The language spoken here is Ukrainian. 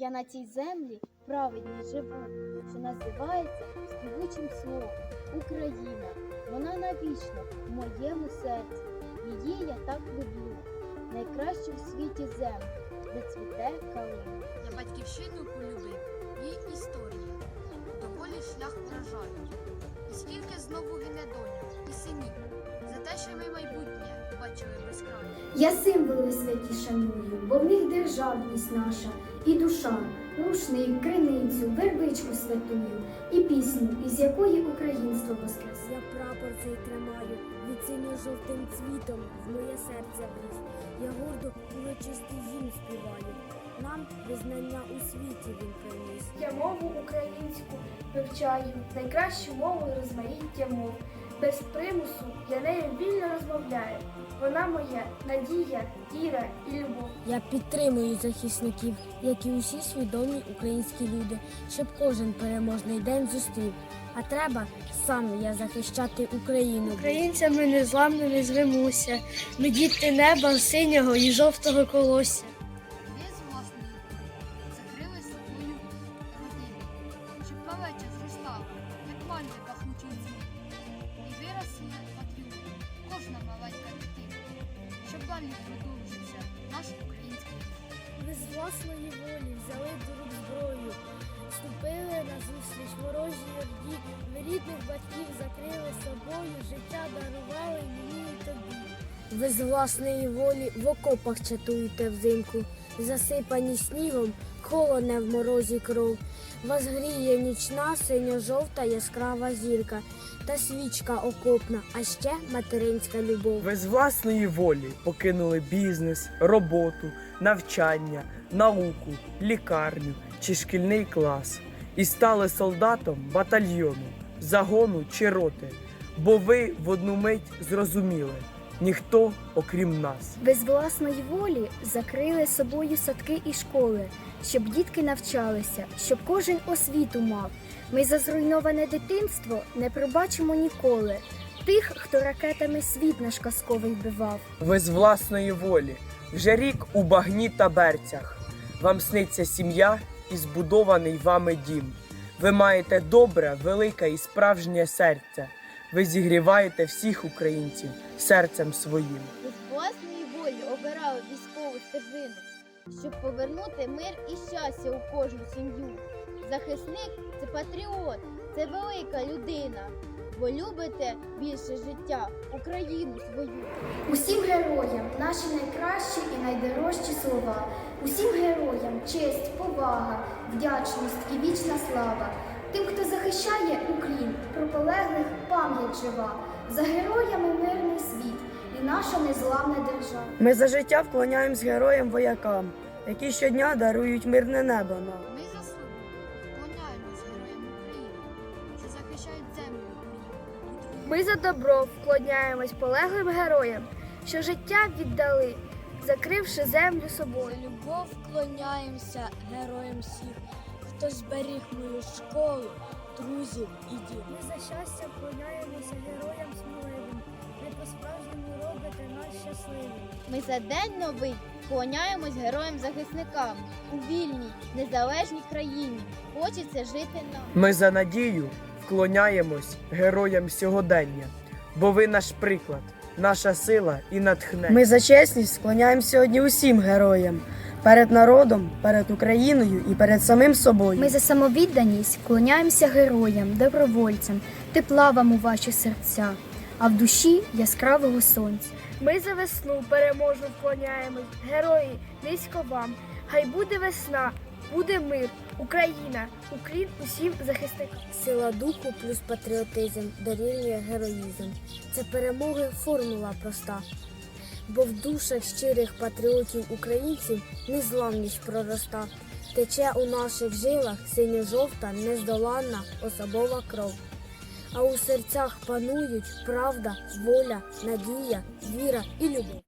Я на цій землі праведній живу, що називається співучим словом Україна. Вона навічно в моєму серці. Її я так люблю. Найкращу в світі землю, де цвіте калина. Я батьківщину полюбив, її історія. Доволі шлях вражає. І скільки знову гине доля і синів, за те, що ми майбутнє бачили безкрайнє. Я символи святі шаную, бо в них державність наша і душа, рушник, криницю, вербичку святую і пісню, із якої українство воскрес. Я прапор цей тримаю, від синьо-жовтим цвітом в моє серце вріс. Я гордо урочистий гімн співаю. Нам визнання у світі він приніс. Я мову українську вивчаю, найкращу мову розмаїття мов. Без примусу я нею вільно розмовляю. Вона моя надія, віра і любов. Я підтримую захисників, як і усі свідомі українські люди, щоб кожен переможний день зустрів. А треба сам я захищати Україну. Українцями незламно не звемуся. Ми діти неба синього і жовтого колосся. Ви з власної волі закрили собою родину, щоб малеча зростала, як цвіт. І виросли патріоти, кожна маленька дитина, щоб далі продовжився наш український. Ми з власної волі взяли до рук зброю, ступили на зустріч Ви з власної волі в окопах чатуєте взимку, засипані снігом, холоне в морозі кров. Вас гріє нічна синьо-жовта яскрава зірка та свічка окопна, а ще материнська любов. Ви з власної волі покинули бізнес, роботу, навчання, науку, лікарню чи шкільний клас і стали солдатом батальйону, загону чи роти, бо ви в одну мить зрозуміли ніхто окрім нас. Без власної волі закрили собою садки і школи, щоб дітки навчалися, щоб кожен освіту мав. Ми за зруйноване дитинство не пробачимо ніколи тих, хто ракетами світ наш казковий вбивав. Ви з власної волі, вже рік у багні та берцях. Вам сниться сім'я і збудований вами дім. Ви маєте добре, велике і справжнє серце. Ви зігріваєте всіх українців серцем своїм. З власної волі обирали військову стежину, щоб повернути мир і щастя у кожну сім'ю. Захисник це патріот, це велика людина. Бо любите більше життя, Україну свою. Усім героям наші найкращі і найдорожчі слова. Усім героям честь, повага, вдячність і вічна слава. Тим, хто захищає Уклін, про полеглих пам'ять жива. За героями мирний світ і наша незламна держава. Ми за життя вклоняємось героям воякам, які щодня дарують мирне небо нам. Ми за свободу вклоняємось героям України, що захищають землю Україну. Ми за добро вклоняємось полеглим героям, що життя віддали, закривши землю собою. За любов вклоняємося героям всіх, хто зберіг мою школу, друзів і дім. Ми за щастя вклоняємося героям сміливим. Ви по-справжньому робите нас щасливим. Ми за день новий вклоняємось героям-захисникам у вільній, незалежній країні. Хочеться жити нам. Ми за надію вклоняємось героям сьогодення, бо ви наш приклад, наша сила і натхнення. Ми за чесність склоняємо сьогодні усім героям перед народом, перед Україною і перед самим собою. Ми за самовідданість вклоняємося героям, добровольцям, тепла вам у ваші серця, а в душі яскравого сонця. Ми за весну переможно вклоняємось, герої, низько вам. Хай буде весна, буде мир, Україна, уклін усім захисникам. Сила духу плюс патріотизм дорівнює героїзм. Це перемоги формула проста. Бо в душах щирих патріотів українців незламність пророста. Тече у наших жилах синьо-жовта, нездоланна особова кров. А у серцях панують правда, воля, надія, віра і любов.